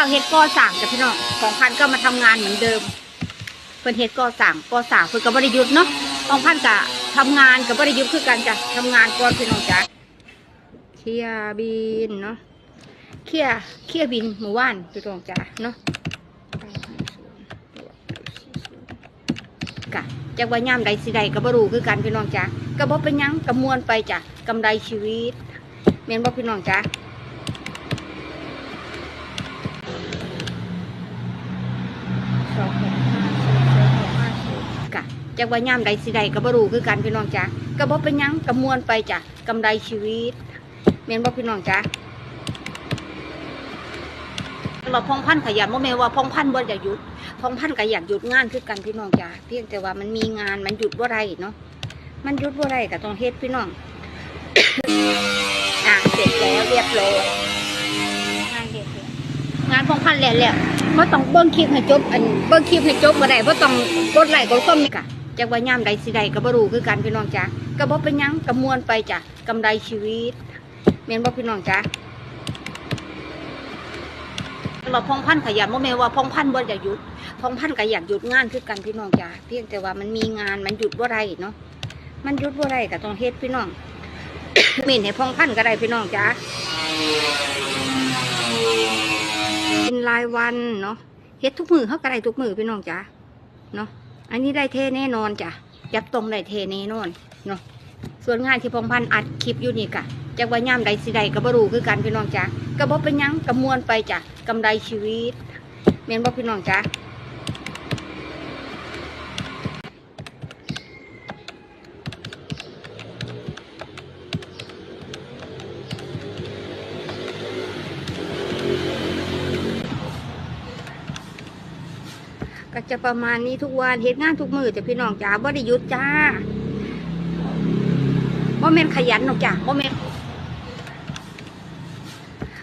จ้าเฮ็ดก่อสร้างจ้ะพี่น้องของพันก็มาทำงานเหมือนเดิมเพิ่นเฮ็ดก่อสร้างก่อสร้างเพิ่นก็บ่ได้หยุดเนาะของพันก็ทำงานก็บ่ได้หยุดคือกันจ้ะทำงานก่อนพี่น้องจ้ะเคลียบินเนาะเคลียร์เคลียบินเมื่อวานพี่น้องจ้ะเนาะกะจักว่ายามใดสิใดก็บ่รู้คือกันพี่น้องจ้ะก็บ่เป็นหยังก็ม่วนไปจ้ะกำไรชีวิตแม่นบ่พี่น้องจ้ะ สองหกห้าศูนย์สองหกห้าศูนย์กะจากว่ายามใดสิใดก็บ่รู้คือกันพี่น้องจ้ะก็บ่เป็นหยังก็ม่วนไปจ้ะกำไรชีวิตแม่นบ่พี่น้องจ้ะว่าพองพันขยันบ่แม่นว่าพองพันบ่อยากหยุดพองพันก็อยากหยุดงานคือกันพี่น้องจ้ะเพียงแต่ว่ามันมีงานมันหยุดบ่ได้เนาะมันหยุดบ่ได้ก็ต้องเฮ็ดพี่น้องอะเสร็จแล้วเรียบร้อย งานพองพันธุ์แล้วแล้วบ่ต้องเบิ่งคลิปให้จบ อันเบิ่งคลิปให้จบบ่ได้บ่ต้องกดไลค์กดคอมเมนต์กะจักว่ายามใดสิใดก็บ่รู้คือกันพี่น้องจ้ะก็บ่เป็นหยังก็ม่วนไปจ้ะกำไรชีวิตแม่นบ่พี่น้องจ้ะว่าพองพันขยันบ่แม่นว่าพองพันบ่อยากหยุดพองพันก็อยากหยุดงานคือกันพี่น้องจ้ะเพียงแต่ว่ามันมีงานมันหยุดบ่าได้เนาะมันหยุดบ่าได้ก็ต้องเฮ็ดพี่น้องเมนให้พองพันก็ได้พี่น้องจ้ะ รายวันเนาะเฮ็ดทุกมือเขาก็ไรทุกมือพี่น้องจ้ะเนาะอันนี้ได้เทแน่นอนจ้ะยับตรงได้เทแน่นอนเนาะส่วนงานที่พงพันธ์อัดคลิปอยู่นี่กะจากว่ายามใดสิใดก็บ่รู้คือกันพี่น้องจ้ะกระบ่เป็นยังกระมวลไปจ้ะกำไรชีวิตเม่นบอกพี่น้องจ้ะ จะประมาณนี้ทุกวันเฮ็ดงานทุกมือจะพี่น้องจ้ะบ่ได้ยุดจ้าบ่แม่นขยันหรอกจ้ะบ่แม่น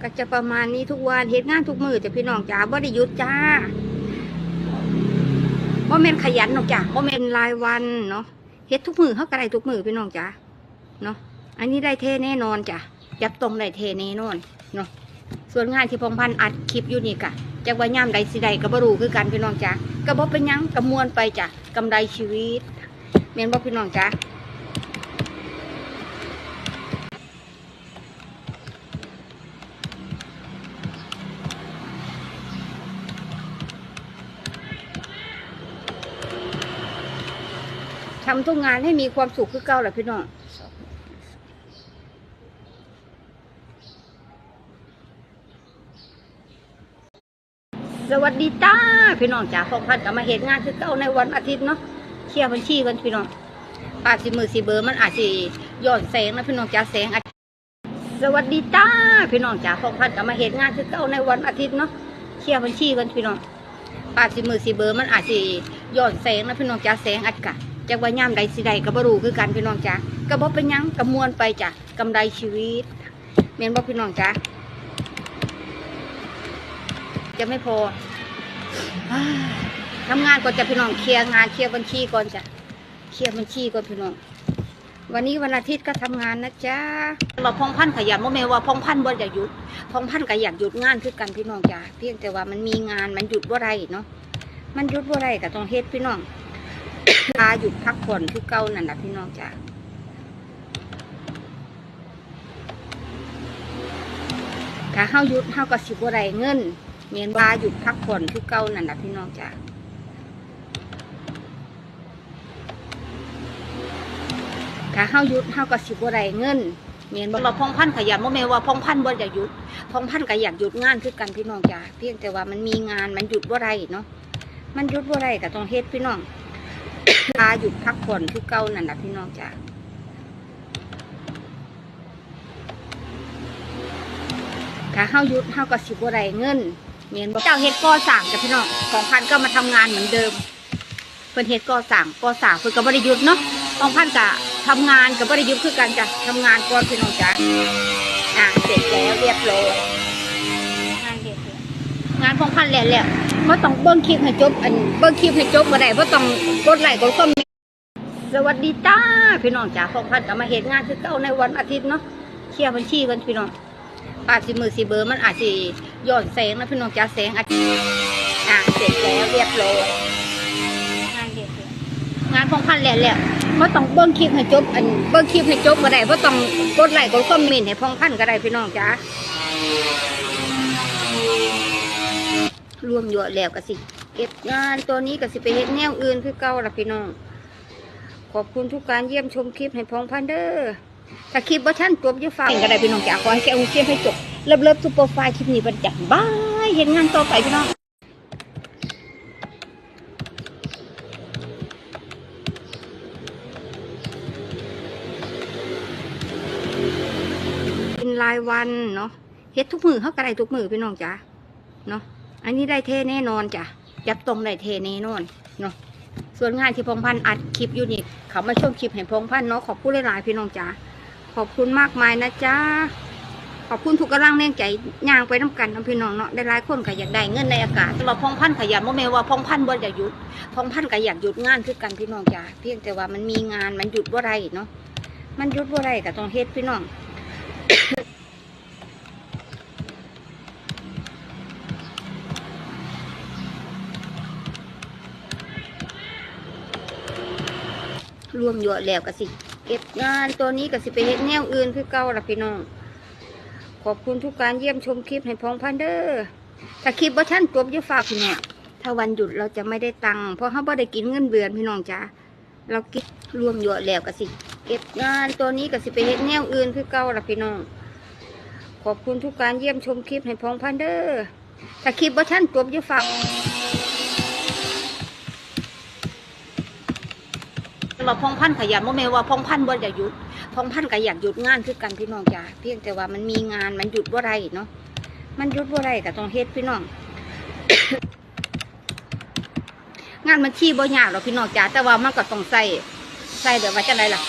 ก็จะประมาณนี้ทุกวันเฮ็ดงานทุกมือจะพี่น้องจ้าบ่ได้ยุดจ้าบ่แม่นขยันหรอกจ้ะบ่แม่นรายวันเนาะเฮ็ดทุกมือเขาก็ได้ทุกมือพี่น้องจ้าเนาะอันนี้ได้เทแน่นอนจ้ะยับตรงได้เทแน่นอนเนาะส่วนงานที่พงพันธ์อัดคลิปอยู่นี่กะจากว่ายามใดสิใดก็บ่รู้คือกันพี่น้องจ้า ก็บ่เป็นยังก็ม่วนไปจ้ะกำไรชีวิตแม่นบ่พี่น้องจ้าทำทุกงานให้มีความสุขคือเก่าแหละพี่น้องสวัสดีจ้า พี่น้องจ๋าพอพันกับมาเห็นงานคือเก่าในวันอาทิตย์เนาะเคลียร์บัญชีกันพี่น้องปาสิมือสีเบอร์มันอาจจะย้อนแสงนะพี่น้องจ๋าแสงอาจสวัสดีจ้าพี่น้องจ๋าพอพันกับมาเห็นงานคือเก่าในวันอาทิตย์เนาะเคลียร์บัญชีกันพี่น้องปาสิมือสีเบอร์มันอาจจะย้อนแสงนะพี่น้องจ๋าแสงอาจกะจากว่ายามใดสิใดก็บ่รู้คือกันพี่น้องจ้ะก็บ่เป็นยังก็ม่วนไปจ้ะกำไรชีวิตแม่นบ่พี่น้องจ้ะจะไม่พอ ทำงานก่อนจะพี่น้องเคลียร์งานเคลียร์บัญชีก่อนจ้ะเคลียร์บัญชีก่อนพี่น้อง วันนี้วันอาทิตย์ก็ทำงานนะจ๊ะว่าพองพันธุ์ขยันบ่แม่นว่าพองพันธุ์บ่อยากหยุดพองพันธุ์ก็อยากหยุดงานคือกันพี่น้องจ้ะเพียงแต่ว่ามันมีงานมันหยุดบ่ได้เนาะมันหยุดบ่ได้ก็ต้องเฮ็ดพี่น้องพาหยุดพักผ่อนคือเก่านั่นแหละพี่น้องจ้ะถ้าเฮาหยุดเฮาก็สิบ่ได้เงิน เมียนพาหยุดพักผ่อนคือเก่านั่นแหละพี่น้องจ้ะถ้าเฮาหยุดเฮาก็สิบ่ได้เงินเมียนบ่ว่าพองพันธุ์ขยันบ่แม่นว่าพองพันธุ์บ่อยากหยุดพองพันธุ์ก็อยากหยุดงานคือกันพี่น้องจ้ะเพียงแต่ว่ามันมีงานมันหยุดบ่ได้เนาะมันหยุดบ่ได้ก็ต้องเฮ็ดพี่น้องพาหยุดพักผ่อนคือเก่านั่นแหละพี่น้องจ้ะถ้าเฮาหยุดเฮาก็สิบ่ได้เงิน เมียนบ่เจ้าเฮ็ดก่อสร้างจ้ะพี่น้องของพันก็มาทำงานเหมือนเดิมเพิ่นเฮ็ดก่อสร้างก่อสร้างเพิ่นก็บ่ได้หยุดเนาะของพันก็ทำงานก็บ่ได้หยุดคือกันจ้ะทำงานก่อนพี่น้องจ้ะอะเสร็จแล้วเรียบร้อยงานเรียบร้อยงานของพันแล้วแล้วบ่ต้องเบิ่งคลิปให้จบอันเบิ่งคลิปให้จบบ่ได้บ่ต้องกดไลค์กดคอมเมนต์ สวัสดีจ้าพี่น้องจ๋าของพันกับมาเห็นงานคือเก่าในวันอาทิตย์เนาะเคลียร์บัญชีกันพี่น้องปากสิมือสีเบอร์มันอาจจะย้อนแสงนะพี่น้องจ้าแสงอาทิตย์อ่าเสร็จแล้วเรียบร้อยงานเรียบร้องานพองพันแล้วแล้วเพราะต้องเบิ้งคลิปให้จบอันเบิ้งคลิปให้จบก็ได้เพราะต้องกดไลค์กดคอมเมนต์ให้พองพันก็ได้พี่น้องจ้ารวมอยู่แล้วก็สิเก็บงานตัวนี้ก็สิไปเฮ็ดแนวอื่นคือเก่าละพี่น้อง ขอบคุณทุกการเยี่ยมชมคลิปให้พองพันเด้อถ้าคลิปว่าท่านจบอย่าฟังก็ได้พี่น้องจ้าขอให้แกอุ้งเชียให้จบ เลิฟเลิฟซุปเปอร์ไฟล์คลิปนี้เป็นจังบายเห็นงานต่อไปพี่น้องเป็นรายวันเนาะเฮ็ดทุกมือเขาก็ได้ทุกมือพี่น้องจ้าเนาะอันนี้ได้เทแน่นอนจ้ะจับตรงได้เทแน่นอนเนาะส่วนงานที่พงพันธ์อัดคลิปอยู่นี่เขามาชมคลิปเห็นพงพันธ์เนาะขอบคุณหลายๆพี่น้องจ้าขอบคุณมากมายนะจ้า ขอบคุณทุกกำลังแรงใจย่างไปน้ำกันน้ำพี่น้องเนาะได้หลายคนก็อยากได้เงินในอากาศแต่ว่าพองพันขยันโมเมว่าพองพันบ่อยากหยุดพองพันก็อยากหยุดงานคือกันพี่น้องจ้าเพียงแต่ว่ามันมีงานมันหยุดว่าไรเนาะมันหยุดว่าไรก็ต้องเฮ็ดพี่น้องรวมอยู่แล้วก็สิเก็บงานตัวนี้ก็สิไปเฮ็ดแนวอื่นคือเก่าละพี่น้อง ขอบคุณทุกการเยี่ยมชมคลิปให้พองพันเดอร์ถ้าคลิปว่าท่านจบอย่าฝากพี่น้องถ้าวันหยุดเราจะไม่ได้ตังค์เพราะเขาบ่ได้กินเงินเดือนพี่น้องจ้าเรากินรวมอยู่แล้วก็สิ เก็บงานตัวนี้ก็สิไปเฮ็ดแนวอื่นคือเก่าละพี่น้อง ขอบคุณทุกการเยี่ยมชมคลิปให้พองพันเดอร์ถ้าคลิปว่าท่านจบอย่าฝากว่าพองพันขยันโมเมว่าพองพันบ่อยากหยุด พองพันก็อยากหยุดงานคือกันพี่น้องจ้าเพียงแต่ว่ามันมีงานมันหยุดว่าไรเนาะมันหยุดว่าไรก็ต้องเฮ็ดพี่น้อง งานมันชี้บ่ยากหรอกพี่น้องจ้าแต่ว่ามันก็ต้องใส่ใส่แบบว่าจังไรล่ะ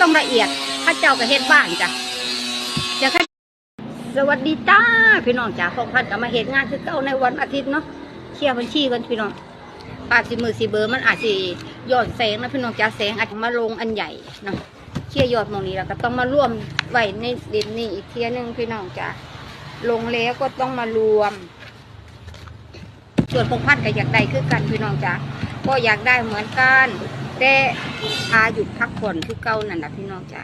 ต้องละเอียดข้าเจ้าก็เฮ็ดบ้างจ้ะจะค่ะสวัสดีจ้าพี่น้องจ้าพองพันก็มาเฮ็ดงานคือเก่าในวันอาทิตย์เนาะเคลียร์บัญชีกันพี่น้องอาจสิมือสีเบอร์มันอาจสิย้อนแสงนะพี่น้องจ้าแสงอาจจะมาลงอันใหญ่เนาะ เชี่ยยอดมองนี้แล้วก็ต้องมาร่วมไว้ในเด่นนี้อีกเทียหนึงพี่น้องจ้าลงแล้วก็ต้องมารวม ส่วนพงพันธุ์ก็อยากได้คือกันพี่น้องจ้าก็อยากได้เหมือนกันแต่พาหยุดพักผ่อนคือเก่านั่นแหะพี่น้องจ้า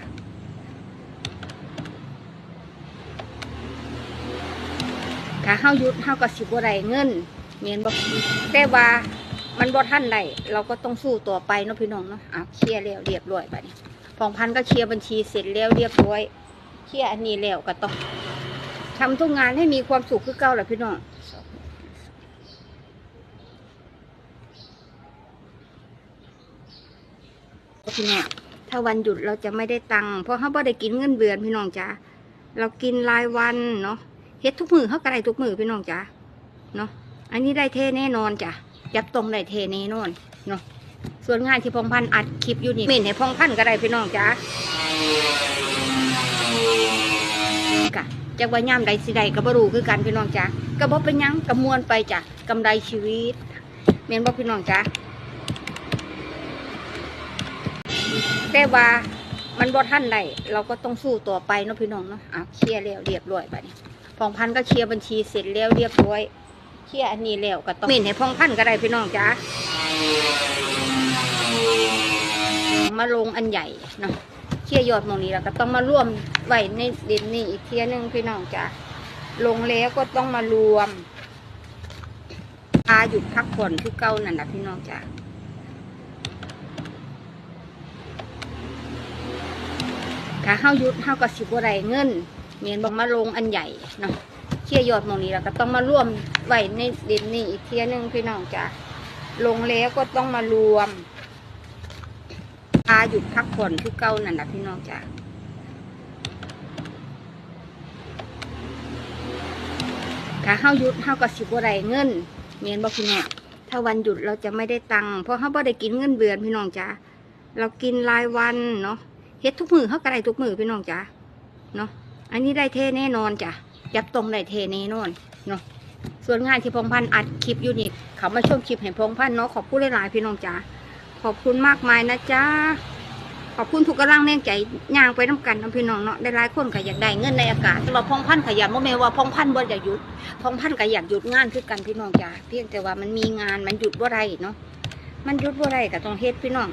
ถ้าเฮายุดเฮาก็สิบ่ได้เงินเมียนบ่แต่ว่ามันบ่ท่านใดเราก็ต้องสู้ต่อไปเนาะพี่น้องเนาะอะเคลียร์แล้วเรียบร้อยไปนี่ พองพันก็เคลียร์บัญชีเสร็จแล้วเรียบร้อยเคลียร์อันนี้แล้วก็ต้องทำทุกงานให้มีความสุขคือเก่าแหละพี่น้องพี่น้องถ้าวันหยุดเราจะไม่ได้ตังค์เพราะเขาบ่ได้กินเงินเดือนพี่น้องจ้าเรากินรายวันเนาะเฮ็ดทุกมือเขาก็ได้ทุกมือพี่น้องจ้าเนาะอันนี้ได้เทแน่นอนจ้ะจับตรงได้เทแน่นอนเนาะ ส่วนงานที่พงพันธ์อัดคลิปอยู่นี่เมนให้พงพันธ์ก็ได้พี่น้องจ้ากะจากว่าย่ามใดสิใดก็บ่รู้คือกันพี่น้องจ้าก็บ่เป็นยังกำมวลไปจ้ะกำไรชีวิตเมนบ่พี่น้องจ้าแต่ว่ามันบ่ทันใดเราก็ต้องสู้ต่อไปเนาะพี่น้องเนาะอะเคลียร์แล้วเรียบร้อยไปนี่พงพันธ์ก็เคลียร์บัญชีเสร็จแล้วเรียบร้อยเคลียร์อันนี้แล้วก็ต้องเมนให้พองพันธ์ก็ได้พี่น้องจ้า มาลงอันใหญ่เนาะเคลียยอดมองนี้แล้วก็ต้องมาร่วมไว้ในด่นนี้อีกเทียนึงพี่น้องจ้าลงแล้วก็ต้องมารวมพาหยุดพักผ่อนคือเก่านั่นแหละพี่น้องจ้าถ้าเฮายุดเฮาก็สิบ่ได้เงินเมียนบอกมาลงอันใหญ่เนาะเคลียยอดมองนี้แล้วก็ต้องมาร่วมไว้ในด่นนี้อีกเทียนึงพี่น้องจ้ะลงแล้วก็ต้องมารวม พาหยุดพักผ่อนคือเก่านั่นแหละพี่น้องจ้ะถ้าเฮาหยุดเฮาก็สิบ่ได้เงินเมียนบ่พี่น้องถ้าวันหยุดเราจะไม่ได้ตังค์เพราะเฮาบ่ได้กินเงินเดือนพี่น้องจ้ะเรากินรายวันเนาะเฮ็ดทุกมือเฮาก็ได้ทุกมือพี่น้องจ้ะเนาะอันนี้ได้เทแน่นอนจ้ะจับตรงได้เทแน่นอนเนาะส่วนงานที่พงพันธ์อัดคลิปอยู่นี่เขามาชมคลิปเห็นพงพันธ์เนาะขอบคุณหลายๆพี่น้องจ้า ขอบคุณมากมายนะจ๊ะขอบคุณทุกกำลังแรงใจย่างไปน้ำกันน้ำพี่น้องเนาะได้หลายคนก็อยากได้เงินในอากาศว่าพองพันขยันโมเมว่าพองพันบ่อยากหยุดพองพันก็อยากหยุดงานคือกันพี่น้องจ้าเพียงแต่ว่ามันมีงานมันหยุดว่าไรเนาะมันหยุดว่าไรก็ต้องเฮ็ดพี่น้อง